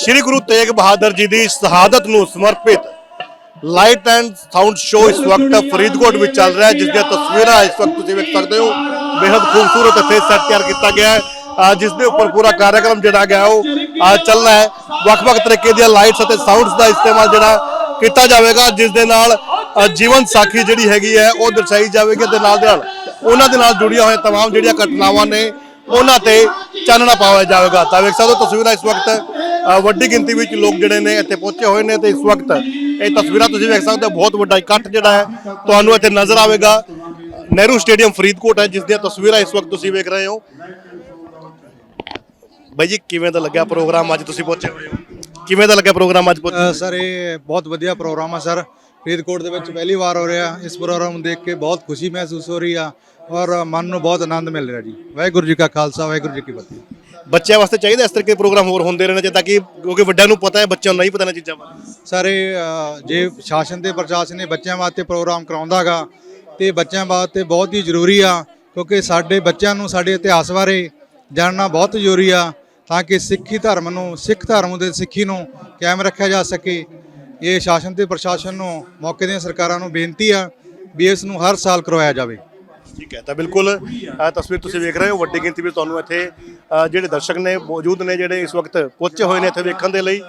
ਸ੍ਰੀ ਗੁਰੂ ਤੇਗ ਬਹਾਦਰ ਜੀ ਦੀ ਸ਼ਹਾਦਤ ਨੂੰ ਸਮਰਪਿਤ ਲਾਈਟ ਐਂਡ ਸਾਊਂਡ ਸ਼ੋ ਇਸ ਵਕਤ ਫਰੀਦਕੋਟ ਵਿੱਚ ਚੱਲ ਰਿਹਾ ਹੈ, ਜਿਸ ਦੀਆਂ ਤਸਵੀਰਾਂ ਇਸ ਵਕਤ ਤੁਸੀਂ ਵੇਖ ਸਕਦੇ ਹੋ। ਬੇहद ਖੂਬਸੂਰਤ ਅਤੇ ਸੈੱਟ ਤਿਆਰ ਕੀਤਾ ਗਿਆ ਹੈ। ਜਿਸ ਦੇ ਉੱਪਰ ਪੂਰਾ ਕਾਰਜਕ੍ਰਮ ਜਿਹੜਾ ਗਿਆ ਉਹ ਚੱਲਣਾ ਹੈ। ਵੱਖ-ਵੱਖ ਤਰੀਕੇ ਦੀਆਂ ਲਾਈਟਸ ਅਤੇ ਸਾਊਂਡਸ ਦਾ ਇਸਤੇਮਾਲ ਜਿਹੜਾ ਕੀਤਾ ਜਾਵੇਗਾ, ਜਿਸ ਦੇ ਨਾਲ ਜੀਵਨ ਸਾਖੀ ਜਿਹੜੀ ਹੈਗੀ ਹੈ, ਉਹ ਦਰਸਾਈ ਜਾਵੇਗੀ ਤੇ ਨਾਲ ਦੇ ਨਾਲ ਉਹਨਾਂ ਦੇ ਨਾਲ ਜੁੜੀਆਂ ਹੋਈਆਂ ਤਮਾਮ ਜਿਹੜੀਆਂ ਘਟਨਾਵਾਂ ਨੇ, ਉਹਨਾਂ ਤੇ ਚਾਨਣਾ ਪਾਇਆ ਜਾਵੇਗਾ। ਤਾਂ ਵੇਖ ਸਕਦੇ ਹੋ ਤਸਵੀਰਾਂ ਇਸ ਵਕਤ ਵੱਡੀ ਗਿਣਤੀ ਵਿੱਚ ਲੋਕ ਜਿਹੜੇ ਨੇ ਇੱਥੇ ਪਹੁੰਚੇ ਹੋਏ ਨੇ ਤੇ ਇਸ ਵਕਤ ਇਹ ਤਸਵੀਰਾਂ ਤੁਸੀਂ ਵੇਖ ਸਕਦੇ ਹੋ, ਬਹੁਤ ਵੱਡਾ ਇਕੱਠ ਜਿਹੜਾ ਹੈ। ਤੁਹਾਨੂੰ ਇੱਥੇ ਨਜ਼ਰ ਆਵੇਗਾ। ਨਹਿਰੂ ਸਟੇਡੀਅਮ ਫਰੀਦਕੋਟ ਹੈ, ਜਿਸ ਦੀਆਂ ਤਸਵੀਰਾਂ ਇਸ ਵਕਤ ਤੁਸੀਂ ਵੇਖ ਰਹੇ ਹੋ। ਬਾਈ ਜੀ, ਕਿਵੇਂ ਦਾ ਲੱਗਿਆ ਪ੍ਰੋਗਰਾਮ ਅੱਜ ਤੁਸੀਂ ਪਹੁੰਚੇ ਹੋਏ ਹੋ? ਕਿਵੇਂ ਦਾ ਲੱਗਿਆ ਪ੍ਰੋਗਰਾਮ ਅੱਜ ਪਹੁੰਚੇ ਸਰ, ਇਹ ਬਹੁਤ ਵਧੀਆ ਪ੍ਰੋਗਰਾਮ ਆ, ਸਰ। ਫਰੀਦਕੋਟ ਦੇ ਵਿੱਚ ਪਹਿਲੀ ਵਾਰ ਹੋ ਰਿਹਾ। ਇਸ ਪ੍ਰੋਗਰਾਮ ਨੂੰ ਦੇਖ ਕੇ ਬਹੁਤ ਖੁਸ਼ੀ ਮਹਿਸੂਸ ਹੋ ਰਹੀ ਆ ਔਰ ਮਨ ਨੂੰ ਬਹੁਤ ਆਨੰਦ ਮਿਲ ਰਿਹਾ ਜੀ। ਵਾਹਿਗੁਰੂ ਜੀ ਕਾ ਖਾਲਸਾ, ਵਾਹਿਗੁਰੂ ਜੀ ਕੀ ਫਤਿਹ। ਬੱਚਿਆਂ ਵਾਸਤੇ ਚਾਹੀਦਾ ਇਸ ਤਰੀਕੇ ਦੇ ਪ੍ਰੋਗਰਾਮ ਹੋਰ ਹੁੰਦੇ ਰਹਿਣੇ ਚਾਹੀਦਾ ਕਿ ਕਿਉਂਕਿ ਵੱਡਿਆਂ ਨੂੰ ਪਤਾ ਹੈ ਬੱਚਿਆਂ ਨੂੰ ਨਹੀਂ ਪਤਾ ਨਾ ਚੀਜ਼ਾਂ ਬਾਰੇ। ਸਰ ਜੇ ਸ਼ਾਸਨ ਤੇ ਪ੍ਰਸ਼ਾਸਨ ਨੇ ਬੱਚਿਆਂ ਵਾਸਤੇ ਪ੍ਰੋਗਰਾਮ ਕਰਾਉਂਦਾਗਾ ਤੇ ਬੱਚਿਆਂ ਵਾਸਤੇ ਬਹੁਤ ਹੀ ਜ਼ਰੂਰੀ ਆ ਕਿਉਂਕਿ ਸਾਡੇ ਬੱਚਿਆਂ ਨੂੰ ਸਾਡੇ ਇਤਿਹਾਸ ਬਾਰੇ ਜਾਣਨਾ ਬਹੁਤ ਜ਼ਰੂਰੀ ਆ ਤਾਂ ਕਿ ਸਿੱਖੀ ਧਰਮ ਨੂੰ ਸਿੱਖ ਧਰਮ ਦੇ ਸਿੱਖੀ ਨੂੰ ਕਾਇਮ ਰੱਖਿਆ ਜਾ ਸਕੇ। ਇਹ ਸ਼ਾਸਨ ਤੇ ਪ੍ਰਸ਼ਾਸਨ ਨੂੰ ਮੌਕੇ ਦੀਆਂ ਸਰਕਾਰਾਂ ਨੂੰ ਬੇਨਤੀ ਆ ਵੀ ਇਸ ਨੂੰ ਹਰ ਸਾਲ ਕਰਵਾਇਆ ਜਾਵੇ। ਠੀਕ ਹੈ ਤਾਂ ਬਿਲਕੁਲ ਤਸਵੀਰ ਤੁਸੀਂ ਵੇਖ ਰਹੇ ਹੋ ਵੱਡੀ ਗਿਣਤੀ ਵਿੱਚ ਤੁਹਾਨੂੰ ਇੱਥੇ ਜਿਹੜੇ ਦਰਸ਼ਕ ਨੇ ਮੌਜੂਦ ਨੇ ਜਿਹੜੇ ਇਸ ਵਕਤ ਪਹੁੰਚੇ ਹੋਏ ਨੇ ਇੱਥੇ ਵੇਖਣ ਦੇ ਲਈ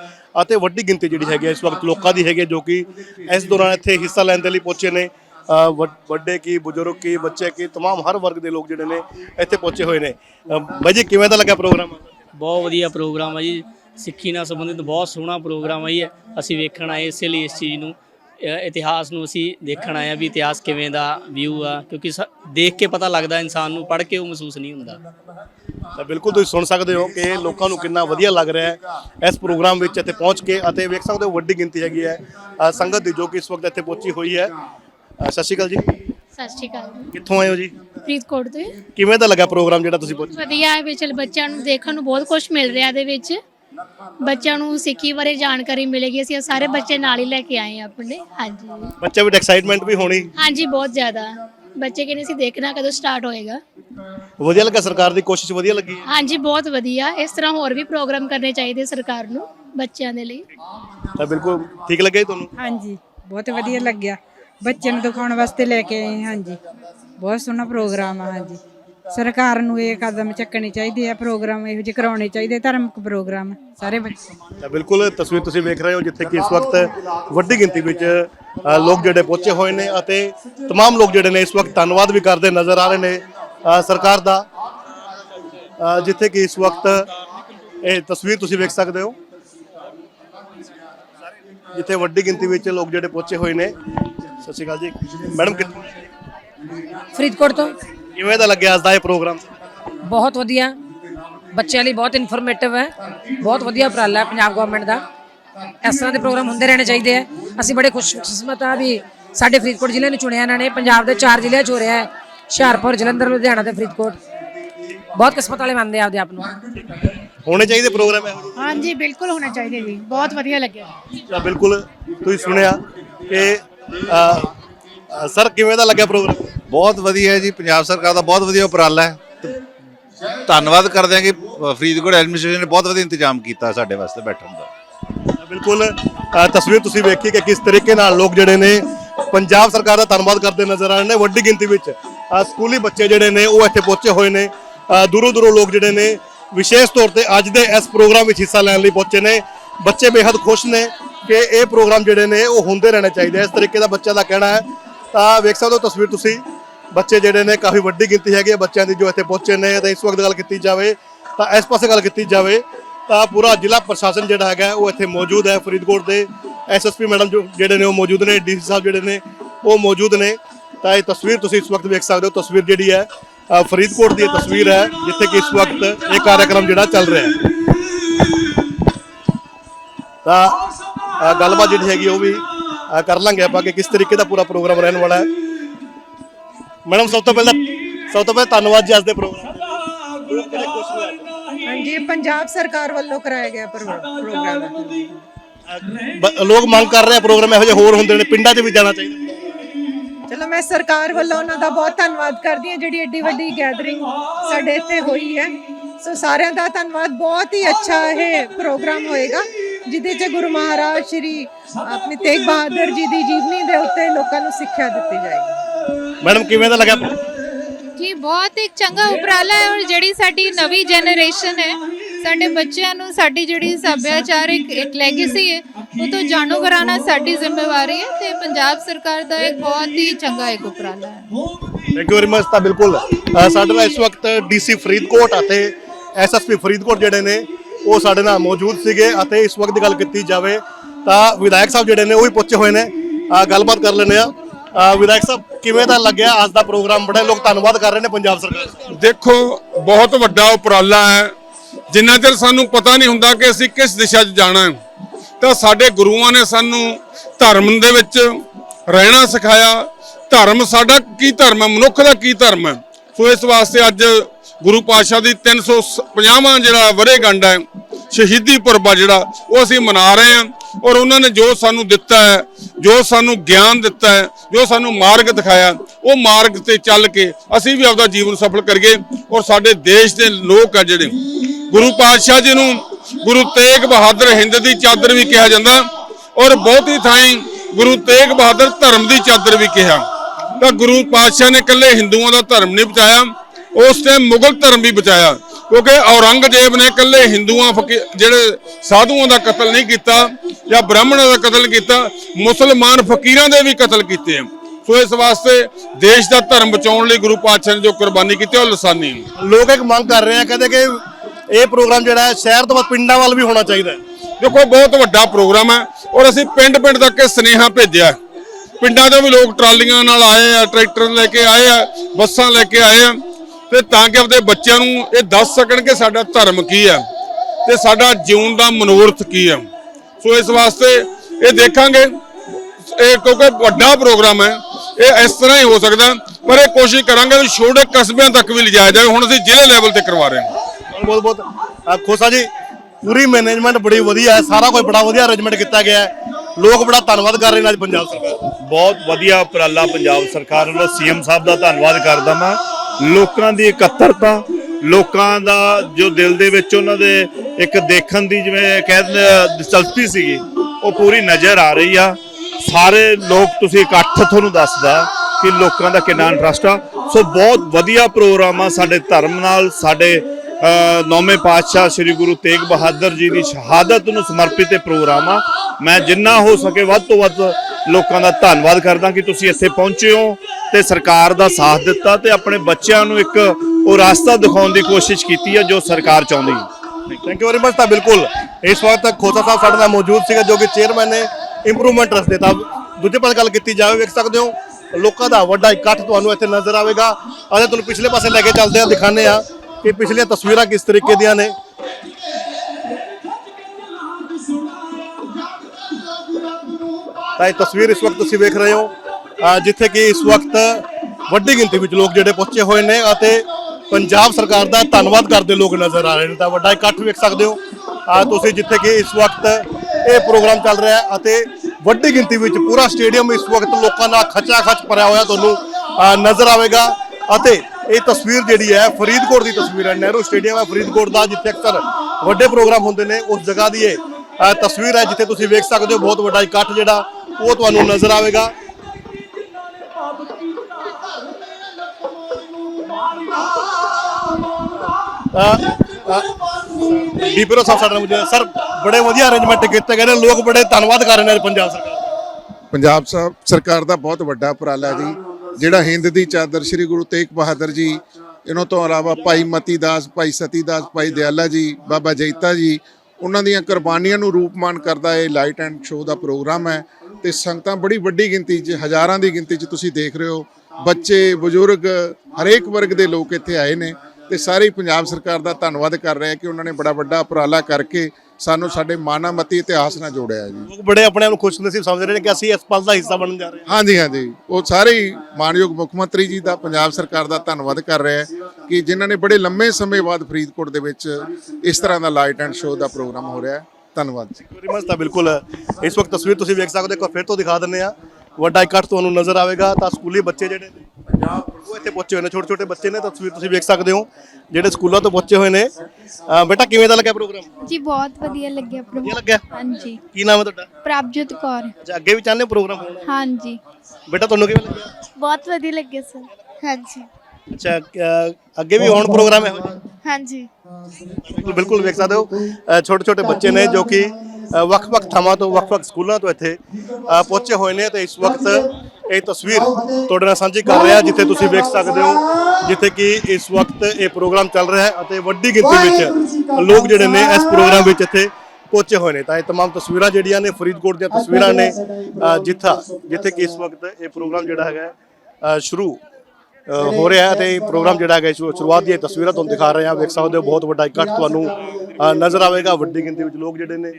ਅਤੇ ਵੱਡੀ ਗਿਣਤੀ ਜਿਹੜੀ ਹੈਗੀ ਹੈ ਇਸ ਵਕਤ ਲੋਕਾਂ ਦੀ ਹੈਗੀ ਹੈ ਜੋ ਕਿ ਇਸ ਦੌਰਾਨ ਇੱਥੇ ਹਿੱਸਾ ਲੈਣ ਦੇ ਲਈ ਪਹੁੰਚੇ ਨੇ ਅ, ਵੱਡ- ਵੱਡੇ ਕੀ ਬਜ਼ੁਰਗ ਕੀ ਬੱਚੇ ਕੀ तमाम ਹਰ ਵਰਗ ਦੇ ਲੋਕ ਜਿਹੜੇ ਨੇ ਇੱਥੇ ਪਹੁੰਚੇ ਹੋਏ ਨੇ ਅ, ਬਾਈ ਜੀ ਕਿਵੇਂ ਦਾ ਲੱਗਾ ਪ੍ਰੋਗਰਾਮ ਬਹੁਤ ਵਧੀਆ ਪ੍ਰੋਗਰਾਮ ਹੈ ਜੀ ਸਿੱਖੀ ਨਾਲ ਸੰਬੰਧਿਤ ਬਹੁਤ ਸੋਹਣਾ ਪ੍ਰੋਗਰਾਮ ਹੈ ਜੀ ਅਸੀਂ ਵੇਖਣ ਆਏ ਇਸੇ ਲਈ ਇਸ ਚੀਜ਼ ਨੂੰ ਅ, ਇਤਿਹਾਸ ਨੂੰ ਅਸੀਂ ਦੇਖਣ ਆਏ ਆ ਵੀ ਇਤਿਹਾਸ ਕਿਵੇਂ ਦਾ ਵਿਊ ਆ ਕਿਉਂਕਿ ਸ- ਦੇਖ ਕੇ ਪਤਾ ਲੱਗਦਾ ਇਨਸਾਨ ਨੂੰ ਪੜ੍ਹ ਕੇ ਉਹ ਮਹਿਸੂਸ ਨਹੀਂ ਹੁੰਦਾ। ਤਾਂ ਬਿਲਕੁਲ ਤੁਸੀਂ ਸੁਣ ਸਕਦੇ ਹੋ ਕਿ ਲੋਕਾਂ ਨੂੰ ਕਿੰਨਾ ਵਧੀਆ ਲੱਗ ਰਿਹਾ ਹੈ ਇਸ ਪ੍ਰੋਗਰਾਮ ਵਿੱਚ ਇੱਥੇ ਪਹੁੰਚ ਕੇ ਅਤੇ ਵੇਖ ਸਕਦੇ ਹੋ ਵੱਡੀ ਗਿਣਤੀ ਹੈਗੀ ਹੈ ਅ, ਸੰਗਤ ਦੀ ਜੋ ਕਿ ਇਸ ਵਕਤ ਇੱਥੇ ਪਹੁੰਚੀ ਹੋਈ ਹੈ। ਅ, ਸਤਿ ਸ਼੍ਰੀ ਅਕਾਲ ਜੀ। ਸਤਿ ਸ਼੍ਰੀ ਅਕਾਲ ਕਿੱਥੋਂ ਆਏ ਹੋ ਜੀ? ਫਰੀਦਕੋਟ ਤੋਂ ਕਿਵੇਂ ਦਾ ਲੱਗਾ ਪ੍ਰੋਗਰਾਮ ਜਿਹੜਾ ਤੁਸੀਂ ਪਹੁੰਚੇ ਵਧੀਆ ਹੈ ਵੀ ਚਲ ਬੱਚਿਆਂ ਨੂੰ ਦੇਖਣ ਨੂੰ ਬਹੁਤ ਕੁਝ ਮਿਲ ਰਿਹਾ ਇਹਦੇ ਵਿੱਚ। ਬੱਚਿਆਂ ਨੂੰ ਸਿੱਖੀ ਬਾਰੇ ਜਾਣਕਾਰੀ ਮਿਲੇਗੀ ਅਸੀਂ ਸਾਰੇ ਬੱਚੇ ਨਾਲ ਹੀ ਲੈ ਕੇ ਆਏ ਹਾਂ ਆਪਣੇ ਹਾਂਜੀ। ਬੱਚੇ ਵਿੱਚ ਐਕਸਾਈਟਮੈਂਟ ਵੀ ਹੋਣੀ। ਹਾਂਜੀ ਬਹੁਤ ਜ਼ਿਆਦਾ। ਬੱਚੇ ਕਹਿੰਦੇ ਸੀ ਦੇਖਣਾ ਕਦੋਂ ਸਟਾਰਟ ਹੋਏਗਾ। ਵਧੀਆ ਲੱਗਾ ਸਰਕਾਰ ਦੀ ਕੋਸ਼ਿਸ਼ ਵਧੀਆ ਲੱਗੀ। ਹਾਂਜੀ ਬਹੁਤ ਵਧੀਆ। ਇਸ ਤਰ੍ਹਾਂ ਹੋਰ ਵੀ ਪ੍ਰੋਗਰਾਮ ਕਰਨੇ ਚਾਹੀਦੇ ਸਰਕਾਰ ਨੂੰ ਬੱਚਿਆਂ ਦੇ ਲਈ। ਤਾਂ ਬਿਲਕੁਲ ਠੀਕ ਲੱਗਿਆ ਜੀ ਤੁਹਾਨੂੰ? ਹਾਂਜੀ ਬਹੁਤ ਵਧੀਆ ਲੱਗਿਆ। ਬੱਚੇ ਨੂੰ ਦਿਖਾਉਣ ਵਾਸਤੇ ਲੈ ਕੇ ਆਏ ਹਾਂਜੀ। ਬਹੁਤ ਸੋਹਣਾ ਪ੍ਰੋਗਰਾਮ ਆ ਹਾਂਜੀ। ਸਰਕਾਰ ਨੂੰ ਇਹ ਕਦਮ ਚੱਕਣੇ ਚਾਹੀਦੇ ਆ ਪ੍ਰੋਗਰਾਮ ਇਹੋ ਜਿਹੇ ਕਰਾਉਣੇ ਚਾਹੀਦੇ ਧਾਰਮਿਕ ਪ੍ਰੋਗਰਾਮ ਸਾਰੇ ਬੱਚੇ ਤਾਂ ਬਿਲਕੁਲ ਤਸਵੀਰ ਤੁਸੀਂ ਵੇਖ ਰਹੇ ਹੋ ਜਿੱਥੇ ਕਿ ਇਸ ਵਕਤ ਵੱਡੀ ਗਿਣਤੀ ਵਿੱਚ ਅ, ਲੋਕ ਜਿਹੜੇ ਪਹੁੰਚੇ ਹੋਏ ਨੇ ਅਤੇ तमाम ਲੋਕ ਜਿਹੜੇ ਨੇ ਇਸ ਵਕਤ ਧੰਨਵਾਦ ਵੀ ਕਰਦੇ ਨਜ਼ਰ ਆ ਰਹੇ ਨੇ ਅ, ਸਰਕਾਰ ਦਾ ਅ, ਜਿੱਥੇ ਕਿ ਇਸ ਵਕਤ ਇਹ ਤਸਵੀਰ ਤੁਸੀਂ ਵੇਖ ਸਕਦੇ ਹੋ ਜਿੱਥੇ ਵੱਡੀ ਗਿਣਤੀ ਵਿੱਚ ਲੋਕ ਜਿਹੜੇ ਪਹੁੰਚੇ ਹੋਏ ਨੇ ਸਤਿ ਸ਼੍ਰੀ ਅਕਾਲ ਜੀ ਮੈਡਮ ਕਿੱਥੋਂ ਫਰੀਦਕੋਟ ਤੋਂ ਕਿਵੇਂ ਦਾ ਲੱਗਿਆ ਅੱਜ ਦਾ ਇਹ ਪ੍ਰੋਗਰਾਮ? ਬਹੁਤ ਵਧੀਆ। ਬੱਚਿਆਂ ਲਈ ਬਹੁਤ ਇਨਫੋਰਮੇਟਿਵ ਹੈ। ਬਹੁਤ ਵਧੀਆ ਉਪਰਾਲਾ ਹੈ ਪੰਜਾਬ ਗਵਰਨਮੈਂਟ ਦਾ। ਇਸ ਤਰ੍ਹਾਂ ਦੇ ਪ੍ਰੋਗਰਾਮ ਹੁੰਦੇ ਰਹਿਣੇ ਚਾਹੀਦੇ ਆ ਅਸੀਂ ਬੜੇ ਖੁਸ਼ਕਿਸਮਤ ਆ ਵੀ ਸਾਡੇ ਫਰੀਦਕੋਟ ਜ਼ਿਲ੍ਹੇ ਨੂੰ ਚੁਣਿਆ ਇਹਨਾਂ ਨੇ। ਪੰਜਾਬ ਦੇ ਚਾਰ ਜ਼ਿਲ੍ਹਿਆਂ 'ਚ ਹੋ ਰਿਹਾ ਹੈ। ਹੁਸ਼ਿਆਰਪੁਰ ਜਲੰਧਰ ਲੁਧਿਆਣਾ ਤੇ ਫਰੀਦਕੋਟ। ਬਹੁਤ ਕਿਸਮਤ ਵਾਲੇ ਮੰਨਦੇ ਆ ਆਪਦੇ ਆਪ ਨੂੰ। ਹੋਣੇ ਚਾਹੀਦੇ ਪ੍ਰੋਗਰਾਮ ਇਹੋ? ਜਿਹੇ ਹਾਂਜੀ ਬਿਲਕੁਲ ਹੋਣਾ ਚਾਹੀਦਾ ਜੀ। ਬਹੁਤ ਵਧੀਆ ਲੱਗਿਆ। ਤਾਂ ਬਿਲਕੁਲ ਤੁਸੀਂ ਸੁਣਿਆ ਕਿ ਅ, ਅ, ਸਰ ਕਿਵੇਂ ਦਾ ਲੱਗਿਆ ਪ੍ਰੋਗਰਾਮ? ਬਹੁਤ ਵਧੀਆ ਜੀ, ਪੰਜਾਬ ਸਰਕਾਰ ਦਾ ਬਹੁਤ ਵਧੀਆ ਉਪਰਾਲਾ ਹੈ। ਧੰਨਵਾਦ ਕਰਦੇ ਹਾਂ ਕਿ ਫਰੀਦਕੋਟ ਐਡਮਿਨਿਸਟ੍ਰੇਸ਼ਨ ਨੇ ਬਹੁਤ ਵਧੀਆ ਇੰਤਜ਼ਾਮ ਕੀਤਾ ਸਾਡੇ ਵਾਸਤੇ ਬੈਠਣ ਦਾ। ਬਿਲਕੁਲ ਤਸਵੀਰ ਤੁਸੀਂ ਵੇਖੀ ਕਿ ਕਿਸ ਤਰੀਕੇ ਨਾਲ ਲੋਕ ਜਿਹੜੇ ਨੇ, ਪੰਜਾਬ ਸਰਕਾਰ ਦਾ ਧੰਨਵਾਦ ਕਰਦੇ ਨਜ਼ਰ ਆ ਰਹੇ ਨੇ। ਵੱਡੀ ਗਿਣਤੀ ਵਿੱਚ ਸਕੂਲੀ ਬੱਚੇ ਜਿਹੜੇ ਨੇ, ਉਹ ਇੱਥੇ ਪਹੁੰਚੇ ਹੋਏ ਨੇ। ਦੂਰੋਂ ਦੂਰੋਂ ਲੋਕ ਜਿਹੜੇ ਨੇ, ਵਿਸ਼ੇਸ਼ ਤੌਰ ਤੇ ਅੱਜ ਦੇ ਇਸ ਪ੍ਰੋਗਰਾਮ ਵਿੱਚ ਹਿੱਸਾ ਲੈਣ ਲਈ ਪਹੁੰਚੇ ਨੇ। ਬੱਚੇ ਬੇहद ਖੁਸ਼ ਨੇ ਕਿ ਇਹ ਪ੍ਰੋਗਰਾਮ ਜਿਹੜੇ ਨੇ, ਉਹ ਹੁੰਦੇ ਰਹਿਣੇ ਚਾਹੀਦੇ ਇਸ ਤਰੀਕੇ ਦਾ ਬੱਚਿਆਂ ਦਾ ਕਹਿਣਾ ਹੈ। ਤਾਂ ਵੇਖ ਸਕਦੇ ਹੋ ਤਸਵੀਰ ਤੁਸੀਂ। ਬੱਚੇ ਜਿਹੜੇ ਨੇ ਕਾਫੀ ਵੱਡੀ ਗਿਣਤੀ ਹੈਗੀ ਹੈ ਬੱਚਿਆਂ ਦੀ ਜੋ ਇੱਥੇ ਪਹੁੰਚੇ ਨੇ, ਤਾਂ ਇਸ ਵਕਤ ਗੱਲ ਕੀਤੀ ਜਾਵੇ, ਤਾਂ ਇਸ ਪਾਸੇ ਗੱਲ ਕੀਤੀ ਜਾਵੇ, ਤਾਂ ਪੂਰਾ ਜ਼ਿਲ੍ਹਾ ਪ੍ਰਸ਼ਾਸਨ ਜਿਹੜਾ ਹੈਗਾ ਉਹ ਇੱਥੇ ਮੌਜੂਦ ਹੈ ਫਰੀਦਕੋਟ ਦੇ। ਐਸਐਸਪੀ ਮੈਡਮ ਜੋ ਜਿਹੜੇ ਨੇ, ਉਹ ਮੌਜੂਦ ਨੇ, ਡੀਸੀ ਸਾਹਿਬ ਜਿਹੜੇ ਨੇ, ਉਹ ਮੌਜੂਦ ਨੇ। ਤਾਂ ਇਹ ਤਸਵੀਰ ਤੁਸੀਂ ਇਸ ਵਕਤ ਵੇਖ ਸਕਦੇ ਹੋ, ਤਸਵੀਰ ਜਿਹੜੀ ਹੈ ਫਰੀਦਕੋਟ ਦੀ ਇਹ ਤਸਵੀਰ ਹੈ, ਜਿੱਥੇ ਕਿ ਇਸ ਵਕਤ ਇਹ ਕਾਰਜਕ੍ਰਮ ਜਿਹੜਾ ਚੱਲ ਰਿਹਾ ਹੈ। ਤਾਂ ਗੱਲਬਾਤ ਜਿਹੜੀ ਹੈਗੀ ਉਹ ਵੀ ਕਰ ਲਾਂਗੇ ਆਪਾਂ ਕਿ ਕਿਸ ਤਰੀਕੇ ਦਾ ਪੂਰਾ ਪ੍ਰੋਗਰਾਮ ਰਹਿਣ ਵਾਲਾ ਹੈ। ਮੈਡਮ ਸਭ ਤੋਂ ਪਹਿਲਾਂ ਸਭ ਤੋਂ ਪਹਿਲਾਂ ਧੰਨਵਾਦ ਜੀ ਅੱਜ ਦੇ ਪ੍ਰੋਗਰਾਮ ਹਾਂਜੀ ਇਹ ਪੰਜਾਬ ਸਰਕਾਰ ਵੱਲੋਂ ਕਰਾਇਆ ਗਿਆ ਪ੍ਰੋਗਰਾਮ। ਬ- ਲੋਕ ਮੰਗ ਕਰ ਰਹੇ ਆ ਪ੍ਰੋਗਰਾਮ ਇਹੋ ਜਿਹੇ ਹੋਰ ਹੁੰਦੇ ਨੇ ਪਿੰਡਾਂ 'ਚ ਵੀ ਜਾਣਾ ਚਾਹੀਦਾ। ਚਲੋ ਮੈਂ ਸਰਕਾਰ ਵੱਲੋਂ ਉਹਨਾਂ ਦਾ ਬਹੁਤ ਧੰਨਵਾਦ ਕਰਦੀ ਹਾਂ ਜਿਹੜੀ ਐਡੀ ਵੱਡੀ ਗੈਦਰਿੰਗ ਸਾਡੇ ਇੱਥੇ ਹੋਈ ਹੈ। ਸੋ ਸਾਰਿਆਂ ਦਾ ਧੰਨਵਾਦ ਬਹੁਤ ਹੀ ਅੱਛਾ ਇਹ ਪ੍ਰੋਗਰਾਮ ਹੋਏਗਾ ਜਿਹਦੇ 'ਚ ਗੁਰੂ ਮਹਾਰਾਜ ਸ਼੍ਰੀ ਆਪਣੇ ਤੇਗ ਬਹਾਦਰ ਜੀ ਦੀ ਜੀਵਨੀ ਦੇ ਉੱਤੇ ਲੋਕਾਂ ਨੂੰ ਸਿੱਖਿਆ ਦਿੱਤੀ ਜਾਏਗੀ। ਮੈਡਮ ਕਿਵੇਂ ਦਾ ਲੱਗਾ? ਜੀ ਬਹੁਤ ਇੱਕ ਚੰਗਾ ਉਪਰਾਲਾ ਹੈ ਔਰ ਜਿਹੜੀ ਸਾਡੀ ਨਵੀਂ ਜਨਰੇਸ਼ਨ ਹੈ ਸਾਡੇ ਬੱਚਿਆਂ ਨੂੰ ਸਾਡੀ ਜਿਹੜੀ ਸੱਭਿਆਚਾਰਕ ਇੱਕ ਲੈਗੇਸੀ ਹੈ ਉਹ ਤੋਂ ਜਾਣੂ ਕਰਾਉਣਾ ਸਾਡੀ ਜ਼ਿੰਮੇਵਾਰੀ ਹੈ ਤੇ ਪੰਜਾਬ ਸਰਕਾਰ ਦਾ ਇੱਕ ਬਹੁਤ ਹੀ ਚੰਗਾ ਇੱਕ ਉਪਰਾਲਾ ਹੈ। ਥੈਂਕ ਯੂ ਵੈਰੀ ਮਚ ਤਾਂ ਬਿਲਕੁਲ ਅ, ਸਾਡੇ ਨਾਲ ਇਸ ਵਕਤ ਡੀਸੀ ਫਰੀਦਕੋਟ ਅਤੇ ਐਸਐਸਪੀ ਫਰੀਦਕੋਟ ਜਿਹੜੇ ਨੇ ਉਹ ਸਾਡੇ ਨਾਲ ਮੌਜੂਦ ਸੀਗੇ ਅਤੇ ਇਸ ਵਕਤ ਦੀ ਗੱਲ ਕੀਤੀ ਜਾਵੇ ਤਾਂ ਵਿਧਾਇਕ ਸਾਹਿਬ ਜਿਹੜੇ ਨੇ ਉਹ ਵੀ ਪੁੱਛੇ ਹੋਏ ਨੇ। ਅ, ਗੱਲਬਾਤ ਕਰ ਲੈਂਦੇ ਆ ਵਿਧਾਇਕ ਸਾਹਿਬ, ਕਿਵੇਂ ਦਾ ਲੱਗਿਆ ਅੱਜ ਦਾ ਪ੍ਰੋਗਰਾਮ? ਬੜੇ ਲੋਕ ਧੰਨਵਾਦ ਕਰ ਰਹੇ ਨੇ ਪੰਜਾਬ ਸਰਕਾਰ ਦਾ ਦੇਖੋ, ਬਹੁਤ ਵੱਡਾ ਉਪਰਾਲਾ ਹੈ। ਜਿੰਨਾ ਚਿਰ ਸਾਨੂੰ ਪਤਾ ਨਹੀਂ ਹੁੰਦਾ ਕਿ ਅਸੀਂ ਕਿਸ ਦਿਸ਼ਾ 'ਚ ਜਾਣਾ ਹੈ, ਤਾਂ ਸਾਡੇ ਗੁਰੂਆਂ ਨੇ ਸਾਨੂੰ ਧਰਮ ਦੇ ਵਿੱਚ ਰਹਿਣਾ ਸਿਖਾਇਆ। ਧਰਮ ਸਾਡਾ ਕੀ ਧਰਮ ਹੈ? ਮਨੁੱਖ ਦਾ ਕੀ ਧਰਮ ਹੈ? ਸੋ ਇਸ ਵਾਸਤੇ ਅੱਜ ਗੁਰੂ ਪਾਤਸ਼ਾਹ ਦੀ 350ਵਾਂ ਜਿਹੜਾ ਵਰੇਗੰਢ ਹੈ, ਸ਼ਹੀਦੀ ਪੁਰਬ ਆ ਜਿਹੜਾ, ਉਹ ਅਸੀਂ ਮਨਾ ਰਹੇ ਹਾਂ ਔਰ ਉਹਨਾਂ ਨੇ ਜੋ ਸਾਨੂੰ ਦਿੱਤਾ ਹੈ, ਜੋ ਸਾਨੂੰ ਗਿਆਨ ਦਿੱਤਾ ਹੈ, ਜੋ ਸਾਨੂੰ ਮਾਰਗ ਦਿਖਾਇਆ, ਉਹ ਮਾਰਗ ਤੇ ਚੱਲ ਕੇ ਅਸੀਂ ਵੀ ਆਪਦਾ ਜੀਵਨ ਸਫਲ ਕਰੀਏ ਔਰ ਸਾਡੇ ਦੇਸ਼ ਦੇ ਲੋਕ ਆ ਜਿਹੜੇ। ਗੁਰੂ ਪਾਤਸ਼ਾਹ ਜੀ ਨੂੰ ਗੁਰੂ ਤੇਗ ਬਹਾਦਰ ਹਿੰਦ ਦੀ ਚਾਦਰ ਵੀ ਕਿਹਾ ਜਾਂਦਾ ਔਰ ਬਹੁਤੀ ਥਾਈਂ ਗੁਰੂ ਤੇਗ ਬਹਾਦਰ ਧਰਮ ਦੀ ਚਾਦਰ ਵੀ ਕਿਹਾ। ਤਾਂ ਗੁਰੂ ਪਾਤਸ਼ਾਹ ਨੇ ਇਕੱਲੇ ਹਿੰਦੂਆਂ ਦਾ ਧਰਮ ਨਹੀਂ ਬਚਾਇਆ ਉਸ ਟਾਈਮ ਮੁਗਲ ਧਰਮ ਵੀ ਬਚਾਇਆ ਕਿਉਂਕਿ ਔਰੰਗਜ਼ੇਬ ਨੇ ਇਕੱਲੇ ਹਿੰਦੂਆਂ ਜਿਹੜੇ ਸਾਧੂਆਂ ਦਾ ਕਤਲ ਨਹੀਂ ਕੀਤਾ ਜਾਂ ਬ੍ਰਾਹਮਣਾਂ ਦਾ ਕਤਲ ਕੀਤਾ ਮੁਸਲਮਾਨ ਫਕੀਰਾਂ ਦੇ ਵੀ ਕਤਲ ਕੀਤੇ ਆ। ਸੋ ਇਸ ਵਾਸਤੇ ਦੇਸ਼ ਦਾ ਧਰਮ ਬਚਾਉਣ ਲਈ ਗੁਰੂ ਪਾਤਸ਼ਾਹ ਨੇ ਜੋ ਕੁਰਬਾਨੀ ਕੀਤੀ ਉਹ ਲਸਾਨੀ ਲੋਕ ਇੱਕ ਮੰਗ ਕਰ ਰਹੇ ਆ ਕਹਿੰਦੇ ਕਿ ਇਹ ਪ੍ਰੋਗਰਾਮ ਜਿਹੜਾ ਹੈ ਸ਼ਹਿਰ ਤੋਂ ਬਾਅਦ ਪਿੰਡਾਂ ਵੱਲ ਵੀ ਹੋਣਾ ਚਾਹੀਦਾ ਦੇਖੋ ਬਹੁਤ ਵੱਡਾ ਪ੍ਰੋਗਰਾਮ ਹੈ ਔਰ ਅਸੀਂ ਪਿੰਡ ਪਿੰਡ ਤੱਕ ਇਹ ਸੁਨੇਹਾ ਭੇਜਿਆ। ਪਿੰਡਾਂ ਤੋਂ ਵੀ ਲੋਕ ਟਰਾਲੀਆਂ ਨਾਲ ਆਏ ਆ, ਟਰੈਕਟਰ ਲੈ ਕੇ ਆਏ ਆ, ਬੱਸਾਂ ਲੈ ਕੇ ਆਏ ਆ। ਤੇ ਤਾਂ ਕਿ ਆਪਦੇ ਬੱਚਿਆਂ ਨੂੰ ਇਹ ਦੱਸ ਸਕਣ ਕਿ ਸਾਡਾ ਧਰਮ ਕੀ ਹੈ ਤੇ ਸਾਡਾ ਜਿਉਣ ਦਾ ਮਨੋਰਥ ਕੀ ਹੈ ਸੋ ਇਸ ਵਾਸਤੇ ਇਹ ਦੇਖਾਂਗੇ, ਇਹ ਕਿਉਂਕਿ ਵੱਡਾ ਪ੍ਰੋਗਰਾਮ ਹੈ, ਇਹ ਇਸ ਤਰ੍ਹਾਂ ਹੀ ਹੋ ਸਕਦਾ, ਪਰ ਇਹ ਕੋਸ਼ਿਸ਼ ਕਰਾਂਗੇ ਵੀ ਛੋਟੇ ਕਸਬਿਆਂ ਤੱਕ ਵੀ ਲਿਜਾਇਆ ਜਾਵੇ। ਹੁਣ ਅਸੀਂ ਜ਼ਿਲ੍ਹੇ ਲੈਵਲ ਤੇ ਕਰਵਾ ਰਹੇ ਹਾਂ। ਬਹੁਤ ਬਹੁਤ ਖੋਸਾ ਜੀ, ਪੂਰੀ ਮੈਨੇਜਮੈਂਟ ਬੜੀ ਵਧੀਆ ਹੈ, ਸਾਰਾ ਕੁਝ ਬੜਾ ਵਧੀਆ ਅਰੇਂਜਮੈਂਟ ਕੀਤਾ ਗਿਆ ਹੈ। ਲੋਕ ਬੜਾ ਧੰਨਵਾਦ ਕਰ ਰਹੇ ਨੇ ਅੱਜ ਪੰਜਾਬ ਸਰਕਾਰ ਬਹੁਤ ਵਧੀਆ ਉਪਰਾਲਾ ਪੰਜਾਬ ਸਰਕਾਰ ਵੱਲੋਂ। ਸੀਐਮ ਸਾਹਿਬ ਦਾ ਧੰਨਵਾਦ ਕਰਦਾ ਮੈਂ ਲੋਕਾਂ ਦੀ ਇਕੱਤਰਤਾ ਲੋਕਾਂ ਦਾ ਜੋ ਦਿਲ ਦੇ ਵਿੱਚ ਉਹਨਾਂ ਦੇ ਇੱਕ ਦੇਖਣ ਦੀ ਜਿਵੇਂ ਕਹਿੰਦੇ ਆ, ਦਿਲਚਸਪੀ ਸੀਗੀ ਉਹ ਪੂਰੀ ਨਜ਼ਰ ਆ ਰਹੀ ਆ। ਸਾਰੇ ਲੋਕ ਤੁਸੀਂ ਇਕੱਠ ਤੁਹਾਨੂੰ ਦੱਸਦਾ ਕਿ ਲੋਕਾਂ ਦਾ ਕਿੰਨਾ ਇੰਟਰਸਟ ਆ। ਸੋ ਬਹੁਤ ਵਧੀਆ ਪ੍ਰੋਗਰਾਮ ਆ ਸਾਡੇ ਧਰਮ ਨਾਲ ਸਾਡੇ ਨੌਵੇਂ ਪਾਤਸ਼ਾਹ ਸ੍ਰੀ ਗੁਰੂ ਤੇਗ ਬਹਾਦਰ ਜੀ ਦੀ ਸ਼ਹਾਦਤ ਨੂੰ ਸਮਰਪਿਤ ਇਹ ਪ੍ਰੋਗਰਾਮ ਆ। ਮੈਂ ਜਿੰਨਾ ਹੋ ਸਕੇ ਵੱਧ ਤੋਂ ਵੱਧ ਲੋਕਾਂ ਦਾ ਧੰਨਵਾਦ ਕਰਦਾ ਕਿ ਤੁਸੀਂ ਇੱਥੇ ਪਹੁੰਚੇ ਹੋ ਤੇ ਸਰਕਾਰ ਦਾ ਸਾਥ ਦਿੱਤਾ ਤੇ ਆਪਣੇ ਬੱਚਿਆਂ ਨੂੰ ਇੱਕ ਉਹ ਰਸਤਾ ਦਿਖਾਉਣ ਦੀ ਕੋਸ਼ਿਸ਼ ਕੀਤੀ ਹੈ ਜੋ ਸਰਕਾਰ ਚਾਹੁੰਦੀ ਹੈ। ਥੈਂਕ ਯੂ ਵੈਰੀ ਮਚ ਤਾਂ ਬਿਲਕੁਲ। ਇਸ ਵਕਤ ਤੱਕ ਖੋਸਾ ਸਾਹਿਬ ਸਾਡੇ ਨਾਲ ਮੌਜੂਦ ਸੀਗੇ ਜੋ ਕਿ ਚੇਅਰਮੈਨ ਨੇ ਇੰਪਰੂਵਮੈਂਟ ਰਸਤੇ ਤਾਂ ਦੂਜੇ ਪਾਸੇ ਗੱਲ ਕੀਤੀ ਜਾਵੇ, ਵੇਖ ਸਕਦੇ ਹੋ, ਲੋਕਾਂ ਦਾ ਵੱਡਾ ਇਕੱਠ ਤੁਹਾਨੂੰ ਇੱਥੇ ਨਜ਼ਰ ਆਵੇਗਾ। ਅਜੇ ਤੁਹਾਨੂੰ ਪਿਛਲੇ ਪਾਸੇ ਲੈ ਕੇ ਚੱਲਦੇ ਆ ਦਿਖਾਣੇ ਆ ਕਿ ਪਿਛਲੀਆਂ ਤਸਵੀਰਾਂ ਕਿਸ ਤਰੀਕੇ ਦੀਆਂ ਨੇ। ਤਾਂ ਇਹ ਤਸਵੀਰ ਇਸ ਵਕਤ ਤੁਸੀਂ ਵੇਖ ਰਹੇ ਹੋ ਜਿੱਥੇ ਕਿ ਇਸ ਵਕਤ ਵੱਡੀ ਗਿਣਤੀ ਵਿੱਚ ਲੋਕ ਜਿਹੜੇ ਪਹੁੰਚੇ ਹੋਏ ਨੇ ਅਤੇ ਪੰਜਾਬ ਸਰਕਾਰ ਦਾ ਧੰਨਵਾਦ ਕਰਦੇ ਲੋਕ ਨਜ਼ਰ ਆ ਰਹੇ ਨੇ। ਤਾਂ ਵੱਡਾ ਇਕੱਠ ਵੇਖ ਸਕਦੇ ਹੋ। ਆ ਤੁਸੀਂ ਜਿੱਥੇ ਕਿ ਇਸ ਵਕਤ ਇਹ ਪ੍ਰੋਗਰਾਮ ਚੱਲ ਰਿਹਾ ਹੈ ਅਤੇ ਵੱਡੀ ਗਿਣਤੀ ਵਿੱਚ ਪੂਰਾ ਸਟੇਡੀਅਮ ਇਸ ਵਕਤ ਲੋਕਾਂ ਨਾਲ ਖਚਾ ਖਚ ਭਰਿਆ ਹੋਇਆ ਤੁਹਾਨੂੰ ਨਜ਼ਰ ਆਵੇਗਾ। ਅਤੇ ਇਹ ਤਸਵੀਰ ਜਿਹੜੀ ਹੈ ਫਰੀਦਕੋਟ ਦੀ ਤਸਵੀਰ ਹੈ। ਨਹਿਰੂ ਸਟੇਡੀਅਮ ਹੈ ਫਰੀਦਕੋਟ ਦਾ, ਜਿੱਥੇ ਅਕਸਰ ਵੱਡੇ ਪ੍ਰੋਗਰਾਮ ਹੁੰਦੇ ਨੇ। ਉਸ ਜਗ੍ਹਾ ਦੀ ਇਹ ਤਸਵੀਰ ਹੈ ਜਿੱਥੇ ਤੁਸੀਂ ਵੇਖ ਸਕਦੇ ਹੋ। ਬਹੁਤ ਵੱਡਾ ਇਕੱਠ ਜਿਹੜਾ ਉਹ ਤੁਹਾਨੂੰ ਨਜ਼ਰ ਆਵੇਗਾ। ਦੀਪਰੋ ਸਾਹਿਬ ਸਾਡੇ ਨਾਲ ਸਰ, ਬੜੇ ਵਧੀਆ ਅਰੇਂਜਮੈਂਟ ਕੀਤੇ ਗਏ ਨੇ। ਲੋਕ ਬੜੇ ਧੰਨਵਾਦ ਕਰ ਰਹੇ ਨੇ ਪੰਜਾਬ ਸਰਕਾਰ ਪੰਜਾਬ ਸਾਹਿਬ ਸਰਕਾਰ ਦਾ ਬਹੁਤ ਵੱਡਾ ਉਪਰਾਲਾ ਜੀ। ਜਿਹੜਾ ਹਿੰਦ ਦੀ ਚਾਦਰ ਸ੍ਰੀ ਗੁਰੂ ਤੇਗ ਬਹਾਦਰ ਜੀ, ਇਹਨਾਂ ਤੋਂ ਇਲਾਵਾ ਭਾਈ ਮਤੀ ਦਾਸ, ਭਾਈ ਸਤੀ ਦਾਸ, ਭਾਈ ਦਿਆਲਾ ਜੀ, ਬਾਬਾ ਜੈਤਾ ਜੀ, ਉਹਨਾਂ ਦੀਆਂ ਕੁਰਬਾਨੀਆਂ ਨੂੰ ਰੂਪਮਾਨ ਕਰਦਾ ਇਹ ਲਾਈਟ ਐਂਡ ਸ਼ੋਅ ਦਾ ਪ੍ਰੋਗਰਾਮ ਹੈ। ਤੇ ਸੰਗਤਾਂ ਬੜੀ ਵੱਡੀ ਗਿਣਤੀ 'ਚ ਹਜ਼ਾਰਾਂ ਦੀ ਗਿਣਤੀ 'ਚ ਤੁਸੀਂ ਦੇਖ ਰਹੇ ਹੋ। ਬੱਚੇ ਬਜ਼ੁਰਗ ਹਰੇਕ ਵਰਗ ਦੇ ਲੋਕ ਇੱਥੇ ਆਏ ਨੇ ਤੇ ਸਾਰੇ ਪੰਜਾਬ ਸਰਕਾਰ ਦਾ ਧੰਨਵਾਦ ਕਰ ਰਹੇ ਆ ਕਿ ਉਹਨਾਂ ਨੇ ਬੜਾ ਵੱਡਾ ਉਪਰਾਲਾ ਕਰਕੇ ਸਾਨੂੰ ਸਾਡੇ ਮਾਨਾਮਤੀ ਇਤਿਹਾਸ ਨਾਲ ਜੋੜਿਆ ਜੀ। ਲੋਕ ਬੜੇ ਆਪਣੇ ਆਪ ਨੂੰ ਖੁਸ਼ ਨਸੀਬ ਸਮਝ ਰਹੇ ਨੇ ਕਿ ਅਸੀਂ ਇਸ ਪਲ ਦਾ ਹਿੱਸਾ ਬਣਨ ਜਾ ਰਹੇ ਹਾਂ। ਹਾਂਜੀ ਹਾਂਜੀ। ਉਹ ਸਾਰੇ ਹੀ ਮਾਨਯੋਗ ਮੁੱਖ ਮੰਤਰੀ ਜੀ ਦਾ ਪੰਜਾਬ ਸਰਕਾਰ ਦਾ ਧੰਨਵਾਦ ਕਰ ਰਿਹਾ ਹੈ ਕਿ ਜਿਨ੍ਹਾਂ ਨੇ ਬੜੇ ਲੰਮੇ ਸਮੇਂ ਬਾਅਦ ਫਰੀਦਕੋਟ ਦੇ ਵਿੱਚ ਇਸ ਤਰ੍ਹਾਂ ਦਾ ਲਾਈਟ ਐਂਡ ਸ਼ੋਅ ਦਾ ਪ੍ਰੋਗਰਾਮ ਹੋ ਰਿਹਾ ਹੈ। ਧੰਨਵਾਦ ਜੀ। ਵੈਰੀ ਮਚ ਤਾਂ ਬਿਲਕੁਲ ਇਸ ਵਕਤ ਤਸਵੀਰ ਤੁਸੀਂ ਵੇਖ ਸਕਦੇ ਹੋ ਫਿਰ ਤੋਂ ਦਿਖਾ ਦਿੰਨੇ ਆ ਵੱਡਾ ਇਕੱਠ ਤੁਹਾਨੂੰ ਨਜ਼ਰ ਆਵੇਗਾ। ਤਾਂ ਸਕੂਲੀ ਬੱਚੇ ਜਿਹੜੇ ਨੇ ਉਹ ਇੱਥੇ ਪਹੁੰਚੇ ਹੋਏ ਨੇ ਛੋਟੇ ਛੋਟੇ ਬੱਚੇ ਨੇ ਤਸਵੀਰ ਤੁਸੀਂ ਵੇਖ ਸਕਦੇ ਹੋ ਜਿਹੜੇ ਸਕੂਲਾਂ ਤੋਂ ਪਹੁੰਚੇ ਹੋਏ ਨੇ। ਬੇਟਾ ਕਿਵੇਂ ਦਾ ਲੱਗਿਆ ਪ੍ਰੋਗਰਾਮ? ਜੀ ਬਹੁਤ ਵਧੀਆ ਲੱਗਿਆ ਵਧੀਆ ਲੱਗਿਆ? ਹਾਂਜੀ। ਕੀ ਨਾਮ ਹੈ ਤੁਹਾਡਾ? ਪ੍ਰਭਜੋਤ ਕੌਰ। ਅੱਛਾ ਅੱਗੇ ਵੀ ਚਾਹੁੰਦੇ ਹੋ ਪ੍ਰੋਗਰਾਮ? ਹਾਂਜੀ। ਬੇਟਾ ਤੁਹਾਨੂੰ ਕਿਵੇਂ ਲੱਗਿਆ? ਬਹੁਤ ਵਧੀਆ ਲੱਗਿਆ ਸਰ। ਹਾਂਜੀ। ਅੱਛਾ ਅੱਗੇ ਵੀ ਹੁਣ ਪ੍ਰੋਗਰਾਮ ਹੈ? ਹਾਂਜੀ। ਬਿਲਕੁਲ ਬਿਲਕੁਲ ਵੇਖ ਸਕਦੇ ਹੋ ਛੋਟੇ ਛੋਟੇ ਬੱਚੇ ਨੇ ਜੋ ਕਿ ਅ, ਵੱਖ-ਵੱਖ ਥਾਵਾਂ ਤੋਂ ਵੱਖ-ਵੱਖ ਸਕੂਲਾਂ ਤੋਂ ਇੱਥੇ ਅ, ਪਹੁੰਚੇ ਹੋਏ ਨੇ ਤੇ ਇਸ ਵਕਤ ਇਹ ਤਸਵੀਰ ਤੁਹਾਡੇ ਨਾਲ ਸਾਂਝੀ ਕਰ ਰਿਹਾ ਜਿੱਥੇ ਤੁਸੀਂ ਵੇਖ ਸਕਦੇ ਹੋ ਜਿੱਥੇ ਕਿ ਇਸ ਵਕਤ ਇਹ ਪ੍ਰੋਗਰਾਮ ਚੱਲ ਰਿਹਾ ਹੈ ਅਤੇ ਵੱਡੀ ਗਿਣਤੀ ਵਿੱਚ ਲੋਕ ਜਿਹੜੇ ਨੇ ਇਸ ਪ੍ਰੋਗਰਾਮ ਵਿੱਚ ਇੱਥੇ ਪਹੁੰਚੇ ਹੋਏ ਨੇ ਤਾਂ ਇਹ तमाम ਤਸਵੀਰਾਂ ਜਿਹੜੀਆਂ ਨੇ ਫਰੀਦਕੋਟ ਦੀਆਂ ਤਸਵੀਰਾਂ ਨੇ ਅ, ਜਿੱਥਾ ਜਿੱਥੇ ਕਿ ਇਸ ਵਕਤ ਇਹ ਪ੍ਰੋਗਰਾਮ ਜਿਹੜਾ ਹੈਗਾ ਹੈ, ਅ, ਸ਼ੁਰੂ ਅ, ਹੋ ਰਿਹਾ ਹੈ ਤੇ ਪ੍ਰੋਗਰਾਮ ਜਿਹੜਾ ਸ਼ੁਰੂ- ਸ਼ੁਰੂਆਤ ਦੀਆਂ ਤਸਵੀਰਾਂ ਤੁਹਾਨੂੰ ਦਿਖਾ ਰਹੇ ਹਾਂ। ਵੇਖ ਸਕਦੇ ਹੋ ਬਹੁਤ ਵੱਡਾ ਇਕੱਠ ਤੁਹਾਨੂੰ ਨਜ਼ਰ ਆਵੇਗਾ। ਵੱਡੀ ਗਿਣਤੀ ਵਿੱਚ ਲੋਕ ਜਿਹੜੇ ਨੇ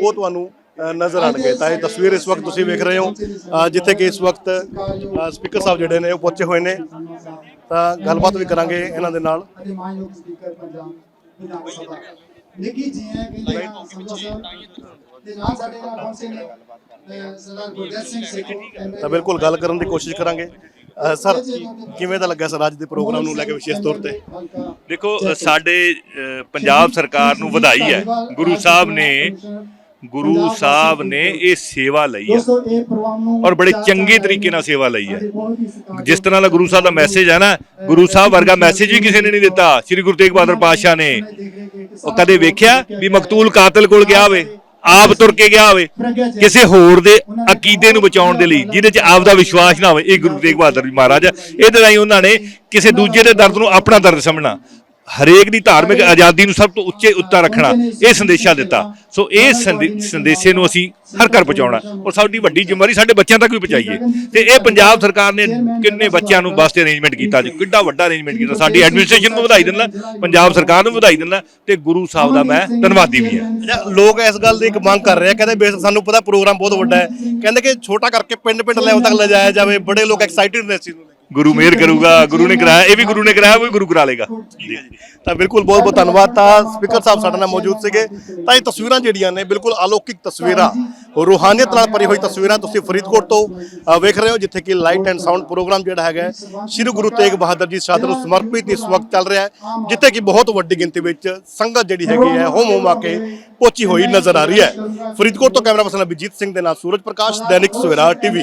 ਉਹ ਤੁਹਾਨੂੰ ਨਜ਼ਰ ਆਣਗੇ ਤਾਂ ਇਹ ਤਸਵੀਰ ਇਸ ਵਕਤ ਤੁਸੀਂ ਵੇਖ ਰਹੇ ਹੋ ਜਿੱਥੇ ਕਿ ਇਸ ਵਕਤ ਸਪੀਕਰ ਸਾਹਿਬ ਜਿਹੜੇ ਨੇ ਉਹ ਪਹੁੰਚੇ ਹੋਏ ਨੇ। ਤਾਂ ਗੱਲਬਾਤ ਵੀ ਕਰਾਂਗੇ ਇਹਨਾਂ ਦੇ ਨਾਲ। ਜੀ ਹੈ ਤੇ ਨਾਲ ਸਾਡੇ ਨਾਲ ਪਹੁੰਚੇ ਨੇ ਅਹ ਸਰਦਾਰ ਗੁਰਦੇਵ ਸਿੰਘ ਸੇਖੋਂ ਤਾਂ ਬਿਲਕੁਲ ਗੱਲ ਕਰਨ ਦੀ ਕੋਸ਼ਿਸ਼ ਕਰਾਂਗੇ। ਸਰ ਕਿਵੇਂ ਦਾ ਲੱਗਾ ਸਰ ਅੱਜ ਦੇ ਪ੍ਰੋਗਰਾਮ ਨੂੰ ਲੈ ਕੇ ਵਿਸ਼ੇਸ਼ ਤੌਰ ਤੇ? ਦੇਖੋ ਸਾਡੇ ਪੰਜਾਬ ਸਰਕਾਰ ਨੂੰ ਵਧਾਈ ਹੈ। ਗੁਰੂ ਸਾਹਿਬ ਨੇ ਗੁਰੂ ਸਾਹਿਬ ਨੇ ਇਹ ਸੇਵਾ ਲਈ ਹੈ ਔਰ ਬੜੇ ਚੰਗੇ ਤਰੀਕੇ ਨਾਲ ਸੇਵਾ ਲਈ ਹੈ। ਜਿਸ ਤਰ੍ਹਾਂ ਦਾ ਗੁਰੂ ਸਾਹਿਬ ਦਾ ਮੈਸੇਜ ਹੈ ਨਾ ਗੁਰੂ ਸਾਹਿਬ ਵਰਗਾ ਮੈਸੇਜ ਵੀ ਕਿਸੇ ਨੇ ਨਹੀਂ ਦਿੱਤਾ। ਸ੍ਰੀ ਗੁਰੂ ਤੇਗ ਬਹਾਦਰ ਪਾਤਸ਼ਾਹ ਨੇ। ਉਹ ਕਦੇ ਵੇਖਿਆ ਵੀ ਮਕਤੂਲ ਕਾਤਲ ਕੋਲ ਗਿਆ ਹੋਵੇ? ਆਪ ਤੁਰ ਕੇ ਗਿਆ ਹੋਵੇ ਕਿਸੇ ਹੋਰ ਦੇ ਅਕੀਦੇ ਨੂੰ ਬਚਾਉਣ ਦੇ ਲਈ ਜਿਹਦੇ 'ਚ ਆਪ ਦਾ ਵਿਸ਼ਵਾਸ ਨਾ ਹੋਵੇ ਇਹ ਗੁਰੂ ਤੇਗ ਬਹਾਦਰ ਜੀ ਮਹਾਰਾਜ। ਇਹਦੇ ਰਾਹੀਂ ਉਹਨਾਂ ਨੇ ਕਿਸੇ ਦੂਜੇ ਦੇ ਦਰਦ ਨੂੰ ਆਪਣਾ ਦਰਦ ਸਮਝਣਾ ਹਰੇਕ ਦੀ ਧਾਰਮਿਕ ਆਜ਼ਾਦੀ ਨੂੰ ਸਭ ਤੋਂ ਉੱਚੇ ਉੱਤਾ ਰੱਖਣਾ ਇਹ ਸੰਦੇਸ਼ਾ ਦਿੱਤਾ। ਸੋ ਇਹ ਸੰਦੇ- ਸੰਦੇਸ਼ੇ ਨੂੰ ਅਸੀਂ ਹਰ ਘਰ ਪਹੁੰਚਾਉਣਾ ਔਰ ਸਾਡੀ ਵੱਡੀ ਜ਼ਿੰਮੇਵਾਰੀ ਸਾਡੇ ਬੱਚਿਆਂ ਤੱਕ ਵੀ ਪਹੁੰਚਾਈਏ ਤੇ ਇਹ ਪੰਜਾਬ ਸਰਕਾਰ ਨੇ ਕਿੰਨੇ ਬੱਚਿਆਂ ਨੂੰ ਬੱਸ ਤੇ ਅਰੇਂਜਮੈਂਟ ਕੀਤਾ ਜੀ? ਕਿੱਡਾ ਵੱਡਾ ਅਰੇਂਜਮੈਂਟ ਕੀਤਾ। ਸਾਡੀ ਐਡਮਿਨਿਸਟ੍ਰੇਸ਼ਨ ਨੂੰ ਵਧਾਈ ਦਿੰਦਾ ਪੰਜਾਬ ਸਰਕਾਰ ਨੂੰ ਵਧਾਈ ਦਿੰਦਾ ਤੇ ਗੁਰੂ ਸਾਹਿਬ ਦਾ ਮੈਂ ਧੰਨਵਾਦੀ ਵੀ ਹਾਂ। ਅੱਛਾ, ਲੋਕ ਇਸ ਗੱਲ ਦੀ ਇੱਕ ਮੰਗ ਕਰ ਰਹੇ ਆ ਕਹਿੰਦੇ ਬੇਸ ਸਾਨੂੰ ਪਤਾ ਪ੍ਰੋਗਰਾਮ ਬਹੁਤ ਵੱਡਾ ਹੈ। ਕਹਿੰਦੇ ਕਿ ਛੋਟਾ ਕਰਕੇ ਪਿੰਡ ਪਿੰਡ ਲੈਵਲ ਤੱਕ ਲਿਜਾਇਆ ਜਾਵੇ ਬੜੇ ਲੋਕ ਐਕਸਾਈਟਿਡ ਨੇ ਇਸ ਚੀਜ਼ ਨੂੰ। ਗੁਰੂ ਮਿਹਰ ਕਰੂਗਾ ਗੁਰੂ ਨੇ ਕਰਾਇਆ ਇਹ ਵੀ ਗੁਰੂ ਨੇ ਕਰਾਇਆ ਵੀ ਗੁਰੂ ਕਰਾ ਲੇਗਾ। ਜੀ। ਤਾਂ ਬਿਲਕੁਲ ਬਹੁਤ ਬਹੁਤ ਧੰਨਵਾਦ ਤਾਂ ਸਪੀਕਰ ਸਾਹਿਬ ਸਾਡੇ ਨਾਲ ਮੌਜੂਦ ਸੀਗੇ। ਤਾਂ ਇਹ ਤਸਵੀਰਾਂ ਜਿਹੜੀਆਂ ਨੇ ਬਿਲਕੁਲ ਅਲੌਕਿਕ ਤਸਵੀਰਾਂ। ਰੂਹਾਨੀਅਤ ਨਾਲ ਭਰੀ ਹੋਈ ਤਸਵੀਰਾਂ ਤੁਸੀਂ ਫਰੀਦਕੋਟ ਤੋਂ ਵੇਖ ਰਹੇ ਹੋ ਜਿੱਥੇ ਕਿ ਲਾਈਟ ਐਂਡ ਸਾਊਂਡ ਪ੍ਰੋਗਰਾਮ ਜਿਹੜਾ ਹੈਗਾ ਸ੍ਰੀ ਗੁਰੂ ਤੇਗ ਬਹਾਦਰ ਜੀ ਸ਼ਹਾਦਤ ਨੂੰ ਸਮਰਪਿਤ ਇਸ ਵਕਤ ਚੱਲ ਰਿਹਾ ਹੈ ਜਿੱਥੇ ਕਿ ਬਹੁਤ ਵੱਡੀ ਗਿਣਤੀ ਵਿੱਚ ਸੰਗਤ ਜਿਹੜੀ ਹੈਗੀ ਹੈ ਹੋਮ ਹੋਮ ਆ ਕੇ ਪਹੁੰਚੀ ਹੋਈ ਨਜ਼ਰ ਆ ਰਹੀ ਹੈ। ਫਰੀਦਕੋਟ ਤੋਂ ਕੈਮਰਾ ਪਰਸਨ ਅਭਿਜੀਤ ਸਿੰਘ ਦੇ ਨਾਲ ਸੂਰਜ ਪ੍ਰਕਾਸ਼ ਦੈਨਿਕ ਸਵੇਰਾ ਟੀਵੀ।